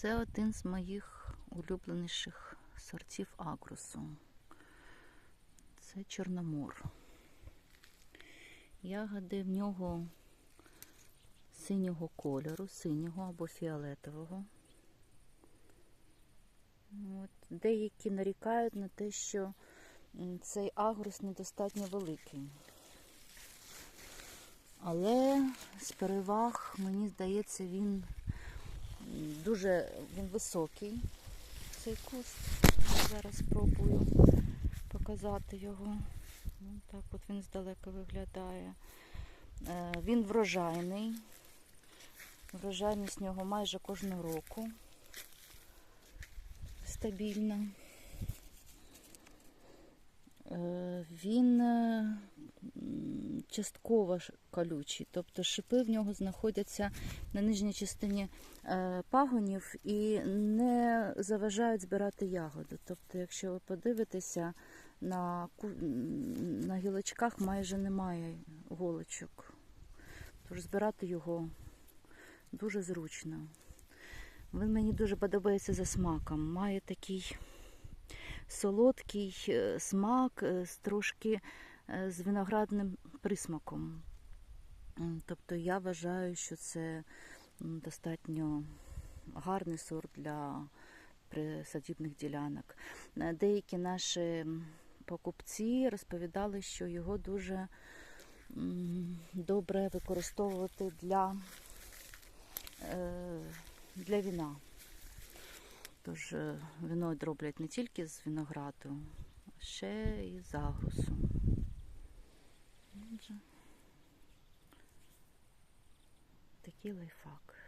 Це один з моїх улюбленіших сортів агрусу. Це Чорномор. Ягоди в нього синього кольору, синього або фіолетового. От. Деякі нарікають на те, що цей агрус недостатньо великий. Але з переваг, мені здається, він дуже він високий, цей куст. Зараз спробую показати його. Ну, так от він здалека виглядає. Е, Він врожайний. Врожайність нього майже кожного року. Стабільна. Е, Він е, частково колючий, тобто шипи в нього знаходяться на нижній частині е, пагонів і не заважають збирати ягоду. Тобто, якщо ви подивитеся, на, на гілочках майже немає голочок. Тож збирати його дуже зручно. Він мені дуже подобається за смаком. Має такий солодкий е, смак е, трошки з виноградним присмаком. Тобто я вважаю, що це достатньо гарний сорт для присадібних ділянок. Е, Деякі наші покупці розповідали, що його дуже добре використовувати для, е, для віна. Тож е, вино роблять не тільки з винограду, ще і з агрусу. Отже, Такий лайфхак.